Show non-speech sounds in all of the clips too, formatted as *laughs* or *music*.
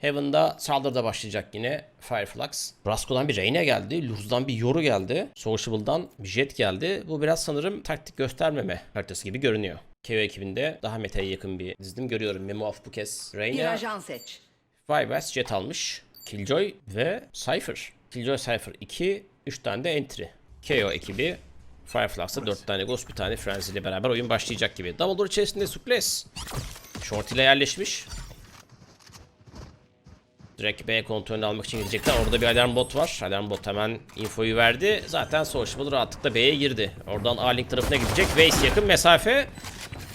Heaven'da saldırıda başlayacak yine Fireflux. Brasco'dan bir Reyna geldi. Luz'dan bir Yoru geldi. Sociable'dan bir Jet geldi. Bu biraz sanırım taktik göstermeme haritası gibi görünüyor. KO ekibinde daha meta'ya yakın bir dizdim görüyorum. Memo of bu kez Bir Reyna, ajan seç. Vybes Jet almış. Killjoy ve Cypher. Killjoy Cypher 2, 3 tane de entry. KO ekibi Fireflux'ta 4 tane Ghost, bir tane Frenzy ile beraber oyun başlayacak gibi. Dumbledore içerisinde Suples. Short ile yerleşmiş. Direkt B kontrolünü almak için gidecekler. Orada bir alarm bot var. Alarm bot hemen infoyu verdi. Zaten Sociable rahatlıkla B'ye girdi. Oradan A-Link tarafına gidecek. Waze yakın mesafe.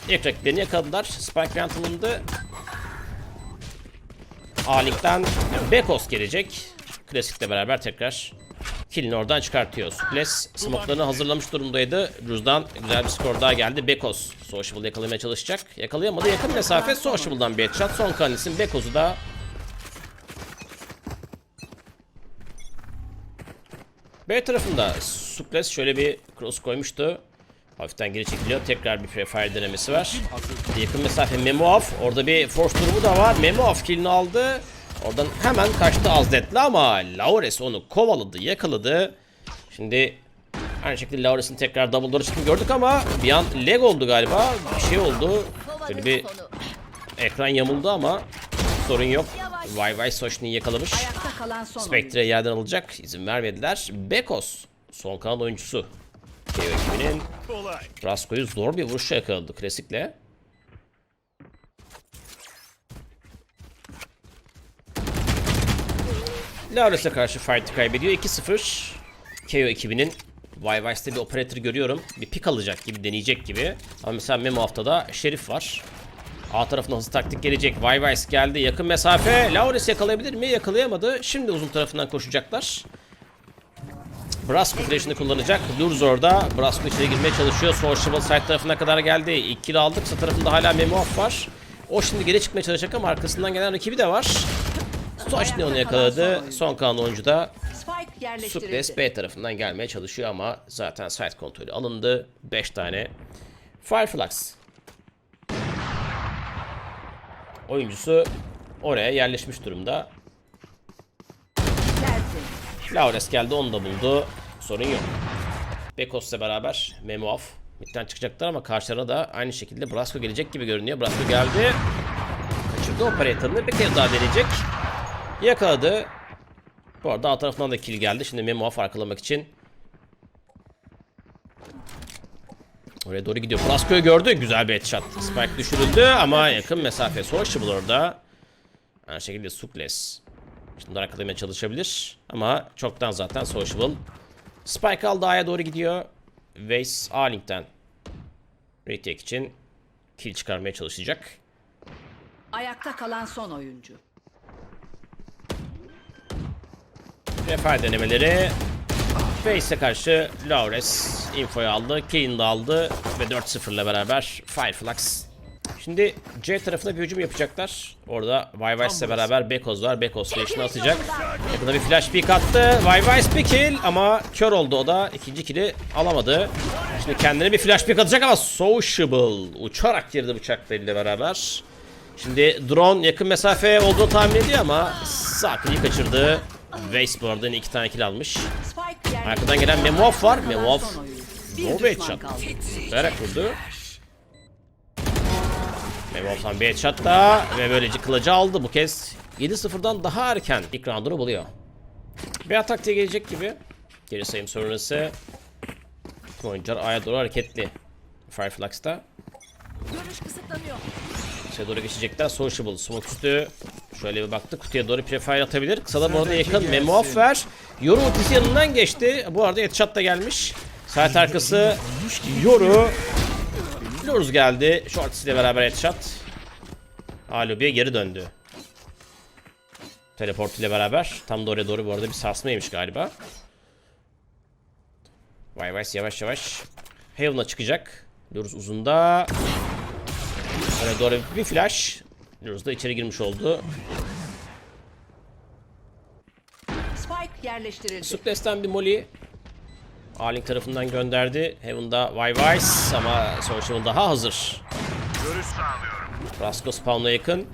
İlk rakiplerini yakaladılar. Spike Grant alındı. A-Link'ten Bekos gelecek. Klasikle beraber tekrar killini oradan çıkartıyor. Suples smoke'larını hazırlamış durumdaydı. Ruz'dan güzel bir skor daha geldi. Bekos Sociable yakalamaya çalışacak. Yakalayamadı. Yakın mesafe Sociable'dan bir headshot. Son kan isim Bekos'u da B tarafında Suples şöyle bir cross koymuştu. Hafiften geri çekiliyor. Tekrar bir prefire denemesi var. Yakın mesafe Memo off. Orada bir force durumu da var. Memo off killini aldı. Oradan hemen kaçtı Azlet'le ama Laures onu kovaladı, yakaladı. Şimdi aynı şekilde Laures'in tekrar double door çıktığını gördük ama bir an lag oldu galiba. Bir şey oldu. Böyle bir ekran yamuldu ama sorun yok. Vay vay Soşni'yi yakalamış. Kalan. Spectre yerden alacak. izin vermediler. Bekos. Son kanal oyuncusu. KO ekibinin Rasko'yu zor bir vuruşla yakaladı klasikle. Laures'e karşı fight'ı kaybediyor. 2-0. KO ekibinin Vice'de bir operatör görüyorum. Bir pik alacak gibi, deneyecek gibi. Ama mesela Memo haftada Şerif var. A tarafına hızlı taktik gelecek. Vice geldi. Yakın mesafe. Laures yakalayabilir mi? Yakalayamadı. Şimdi uzun tarafından koşacaklar. Brasco flash'ını kullanacak. Lurz orada. Brasco içeri girmeye çalışıyor. Sociable side tarafına kadar geldi. İlk kill aldık. Sağ tarafında hala Memo off var. O şimdi geri çıkmaya çalışacak ama arkasından gelen rakibi de var. Soşni onu yakaladı. Son kalan oyuncu da. Suples B tarafından gelmeye çalışıyor ama zaten site kontrolü alındı. 5 tane. Fireflux. Oyuncusu oraya yerleşmiş durumda. Laures geldi onu da buldu. Sorun yok. Bekos'la beraber Memo off. Midden çıkacaklar ama karşılarına da aynı şekilde Brasco gelecek gibi görünüyor. Brasco geldi. Kaçırdı operatörünü. Bir kez daha deneyecek. Yakaladı. Bu arada alt tarafından da kill geldi. Şimdi Memo off arkalamak için. Oraya doğru gidiyor. Brasco'yu gördü. Güzel bir headshot. Spike düşürüldü ama yakın mesafe. Sociable orada. Aynı şekilde Suples. Şimdi arkalamaya çalışabilir. Ama çoktan zaten Sociable. Spike aldı A'ya doğru gidiyor. Waze A-Link'ten retake için kill çıkarmaya çalışacak. Ayakta kalan son oyuncu. Refer denemeleri. Face'e karşı Laures infoyu aldı. Kill'ini de aldı. Ve 4-0 ile beraber Fireflux. Şimdi C tarafına bir hücum yapacaklar. Orada Vivice ile beraber Bekos var. Bekos flash'ını atacak. Yakında bir flash pick attı. Vivice bir kill ama kör oldu o da. ikinci kill'i alamadı. Şimdi kendine bir flash pick atacak ama Sociable uçarak girdi bıçaklarıyla beraber. Şimdi drone yakın mesafe olduğunu tahmin ediyor ama Sakri'yi kaçırdı. Waze bu arada iki tane kill almış. Arkadan gelen Memov var. Memov no Bir headshot. Zıplayarak vurdu. Memov'dan bir headshot da ve böylece kılıcı aldı. Bu kez 7-0'dan daha erken ilk roundunu buluyor. Bir atak diye gelecek gibi. Geri sayım sonrası tüm oyuncular A'ya doğru hareketli. Fireflux'ta. Görüş kısıtlanıyor. Kısaya doğru geçecekler. Sociable. Smoke üstü. Şöyle bir baktı. Kutuya doğru prefire atabilir. Kısa da bu arada yakın. Memo off ver. Yoru ultisi yanından geçti. Bu arada headshot da gelmiş. Saat arkası Yoru. Lurz geldi. Short ile beraber headshot. Alubi'ye geri döndü. Teleport ile beraber. Tam da oraya doğru bu arada bir sarsmaymış galiba. Vay vay yavaş yavaş. Heaven'a çıkacak. Lurz uzunda. Oraya doğru bir flash. Lurz da içeri girmiş oldu. Spike yerleştirildi. Suples'ten bir molly. A-Link tarafından gönderdi. Heaven'da Vice ama Social daha hazır. Görüş sağlıyorum. Rasko spawn'a yakın.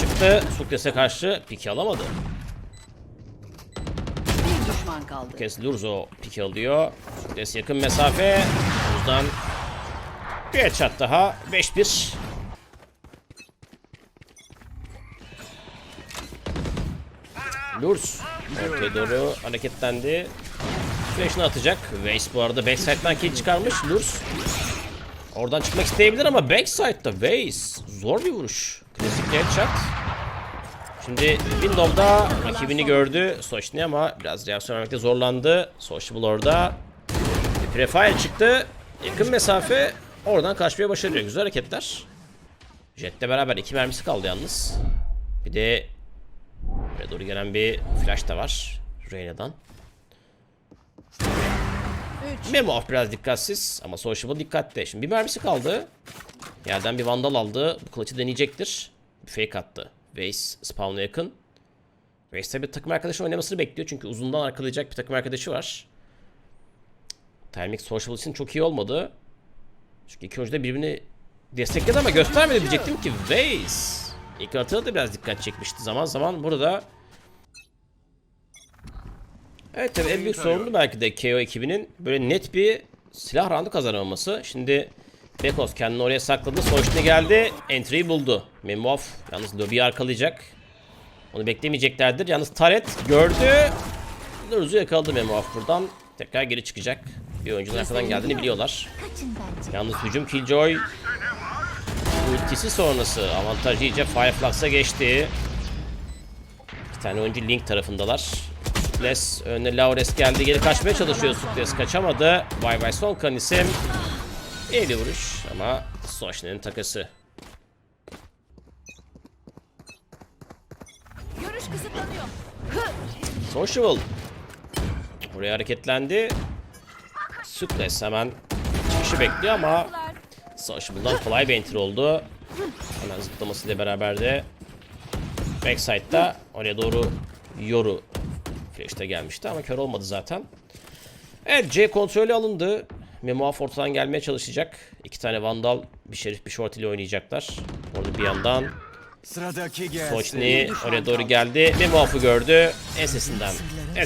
çıktı. Sukles'e karşı piki alamadı. Bir düşman kaldı. Kez Lurzo piki alıyor. Sukles yakın mesafe. Bir headshot daha. 5-1. Lurs ortaya doğru hareketlendi. Flash'ını atacak. Weiss bu arada backside'dan kill çıkarmış. Lurs oradan çıkmak isteyebilir ama backside'da Weiss zor bir vuruş. Klasik headshot. Şimdi Windows'da rakibini gördü Sochni ama biraz reaksiyon vermekte zorlandı. Sociable orada. Prefire çıktı. Yakın mesafe oradan kaçmaya başarıyor. Güzel hareketler. Jet'le beraber iki mermisi kaldı yalnız. Bir de buraya doğru gelen bir flash da var. Reyna'dan. Memo biraz dikkatsiz ama Sociable dikkatli. Şimdi bir mermisi kaldı. Yerden bir vandal aldı. Bu kılıcı deneyecektir. Bir fake attı. Weiss spawn'a yakın. Weiss tabi takım arkadaşı oynamasını bekliyor. Çünkü uzundan arkalayacak bir takım arkadaşı var. Timing Social için çok iyi olmadı. Çünkü iki oyuncu da birbirini destekledi ama göstermedi diyecektim ki Weiss. İlk haritada da biraz dikkat çekmişti. Zaman zaman burada Evet tabii en büyük sorunu belki de KO ekibinin böyle net bir silah roundu kazanamaması. Şimdi Bekos kendini oraya sakladı. Sonuçta geldi. Entry'yi buldu. Memov yalnız lobiyi arkalayacak. Onu beklemeyeceklerdir. Yalnız Taret gördü. Nuruz'u yakaladı Memov buradan. Tekrar geri çıkacak. Bir oyuncunun arkadan geldiğini biliyorlar. Yalnız hücum Killjoy ultisi sonrası avantajı iyice Fireflux'a geçti. Bir tane oyuncu Link tarafındalar. Sukles önüne Laures geldi. Geri kaçmaya çalışıyor Sukles. Kaçamadı. Vay vay son kan isim. İyi bir vuruş ama Soşne'nin takası. Görüş kısıtlanıyor. Social. Buraya hareketlendi. Sukles hemen çıkışı bekliyor ama Sociable'dan kolay bir enter oldu. Hemen zıplamasıyla beraber de backside'da oraya doğru Yoru flash'te gelmişti ama kör olmadı zaten. Evet C kontrolü alındı. Memoaf ortadan gelmeye çalışacak. İki tane Vandal, bir Şerif, bir Short ile oynayacaklar. Orada bir yandan Sıradaki gelsin. Soçni oraya doğru geldi. Memoaf'ı gördü. Ensesinden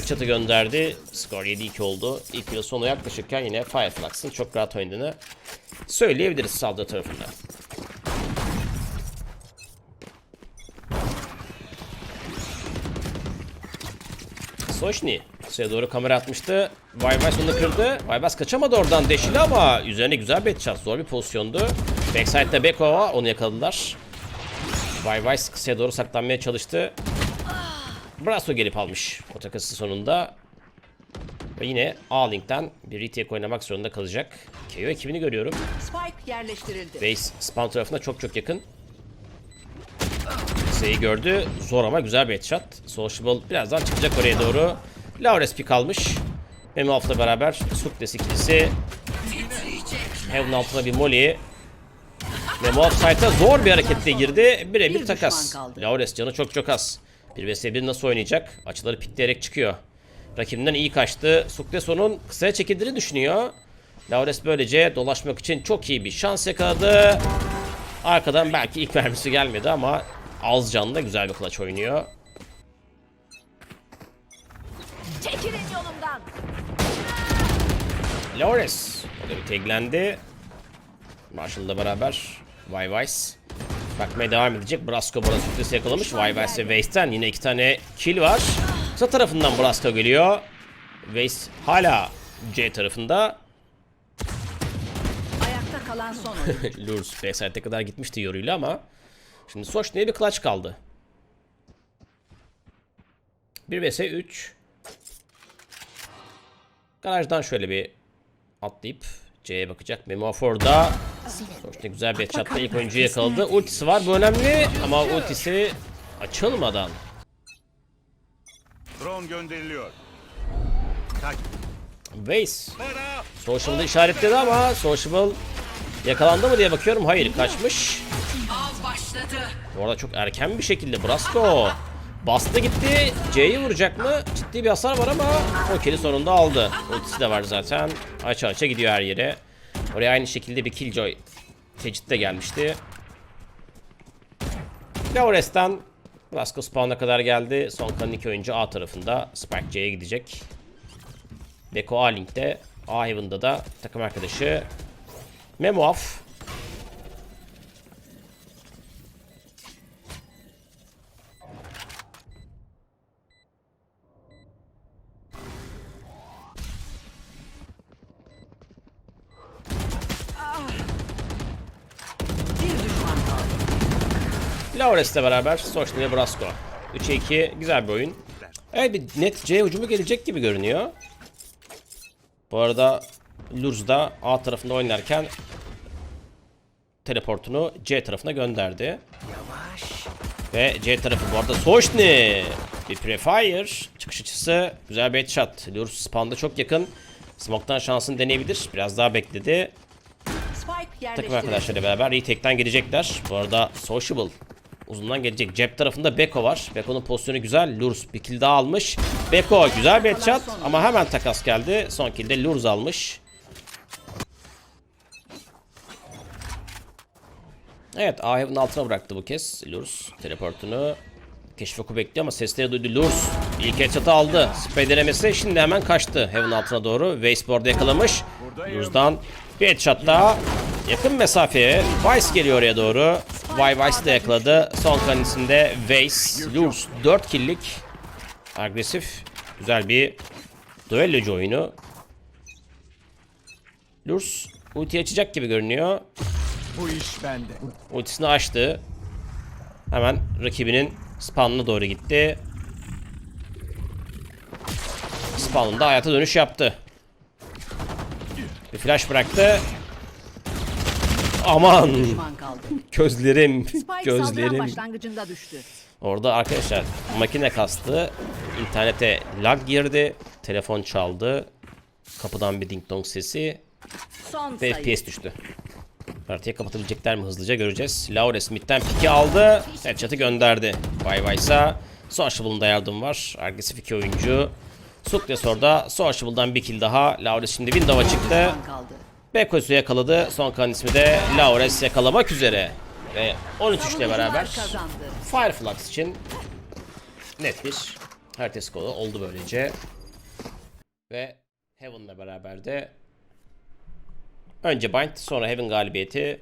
çatı gönderdi. Skor 7-2 oldu. İlk yıl sonu yaklaşırken yine Fireflux'ın çok rahat oynadığını söyleyebiliriz saldırı tarafında. Soşni size doğru kamera atmıştı. Vaybas onu kırdı. Vaybas kaçamadı oradan deşili ama üzerine güzel bir headshot. Zor bir pozisyondu. Backside'da Beko onu yakaladılar. Vaybas kısaya doğru saklanmaya çalıştı. Brasso gelip almış o takası sonunda. Ve yine A-Link'ten bir retake oynamak zorunda kalacak. KO ekibini görüyorum. Spike yerleştirildi. Base spawn tarafına çok çok yakın. Sayı gördü. Zor ama güzel bir headshot. Sociable birazdan çıkacak oraya doğru. Laures pick almış. Memoff'la beraber Sukles ikilisi. Heaven altına bir molly. Memoff site'a zor bir hareketle girdi. Birebir Bir takas. Laures canı çok çok az. 1 vs 1 nasıl oynayacak? Açıları pikleyerek çıkıyor. Rakibinden iyi kaçtı. Sukles onun kısaya çekildiğini düşünüyor. Laures böylece dolaşmak için çok iyi bir şans yakaladı. Arkadan belki ilk mermisi gelmedi ama az canlı da güzel bir clutch oynuyor. Çekilin yolumdan. Laures o da bir taglendi. Marshall'la beraber Vice bakmaya devam edecek. Brasco burada sürpriz yakalamış. Vice ve Waste'den yine iki tane kill var. Kısa tarafından Brasco geliyor. Waste hala C tarafında. Ayakta kalan son oyuncu. *laughs* Lurs Bayside'e kadar gitmişti yoruyla ama şimdi Sochne'ye bir clutch kaldı. 1 vs 3 Garajdan şöyle bir atlayıp C'ye bakacak. Memofor'da Sochne güzel bir headshot'la ilk oyuncuyu yakaladı. Ultisi var bu önemli ama ultisi açılmadan Drone gönderiliyor. Vase Para. Sociable'da işaretledi ama Sociable yakalandı mı diye bakıyorum. Hayır kaçmış. Bu arada çok erken bir şekilde Brasco bastı gitti. C'yi vuracak mı? Ciddi bir hasar var ama o kill'i sonunda aldı. Ultisi de var zaten. Aça aça gidiyor her yere. Oraya aynı şekilde bir Killjoy tecit de gelmişti. Laures'ten Vasco spawn'a kadar geldi. Son kalan iki oyuncu A tarafında. Spike C'ye gidecek. Beko A linkte. A Heaven'da da takım arkadaşı Memoaf. Bir düşman kaldı. Laures'le beraber Sochni ve Brasco. 3'e 2 güzel bir oyun. Evet bir net C hücumu gelecek gibi görünüyor. Bu arada Lurz da A tarafında oynarken teleportunu C tarafına gönderdi. Ve C tarafı bu arada Sochni. Bir prefire. Çıkış açısı güzel bir headshot. Lurz spawn'da çok yakın. Smoke'tan şansını deneyebilir. Biraz daha bekledi. Takım arkadaşlarıyla beraber retake'den gelecekler. Bu arada Sociable uzundan gelecek. Cep tarafında Beko var. Beko'nun pozisyonu güzel. Lurs bir kill daha almış. Beko güzel bir headshot ama hemen takas geldi. Son kill de Lurs almış. Evet A Heaven'ın altına bıraktı bu kez. Lurs teleportunu. Keşfoku bekliyor ama sesleri duydu. Lurs ilk headshot'ı aldı. Spray denemesi şimdi hemen kaçtı Heaven altına doğru. Waze board'u yakalamış. Lurs'dan bir headshot daha. Yakın mesafeye. Vice geliyor oraya doğru. Vay da yakaladı. Son kanisinde Waze. Lurs 4 kill'lik. Agresif. Güzel bir duellocu oyunu. Lurs ulti açacak gibi görünüyor. Bu iş bende. Ultisini açtı. Hemen rakibinin spawnına doğru gitti. Spawn'ında hayata dönüş yaptı. Bir flash bıraktı. Aman. Gözlerim Spike *laughs* gözlerim. başlangıcında düştü. Orada arkadaşlar makine kastı. internete lag girdi. Telefon çaldı. Kapıdan bir ding dong sesi. Son Ve sayı. FPS düştü. Partiyi kapatabilecekler mi hızlıca göreceğiz. Laures midden piki aldı. Headshot'ı gönderdi. Bay baysa. Sociable'ın da yardım var. Agresif iki oyuncu. Suklesor'da Sociable'dan bir kill daha. Laures şimdi Windows'a çıktı. Bekoz'u yakaladı. Son kan ismi de Laures yakalamak üzere. Ve 13 ile beraber. Fireflux için net bir harita skoru oldu böylece. Ve Heaven'la beraber de önce Bind sonra Heaven galibiyeti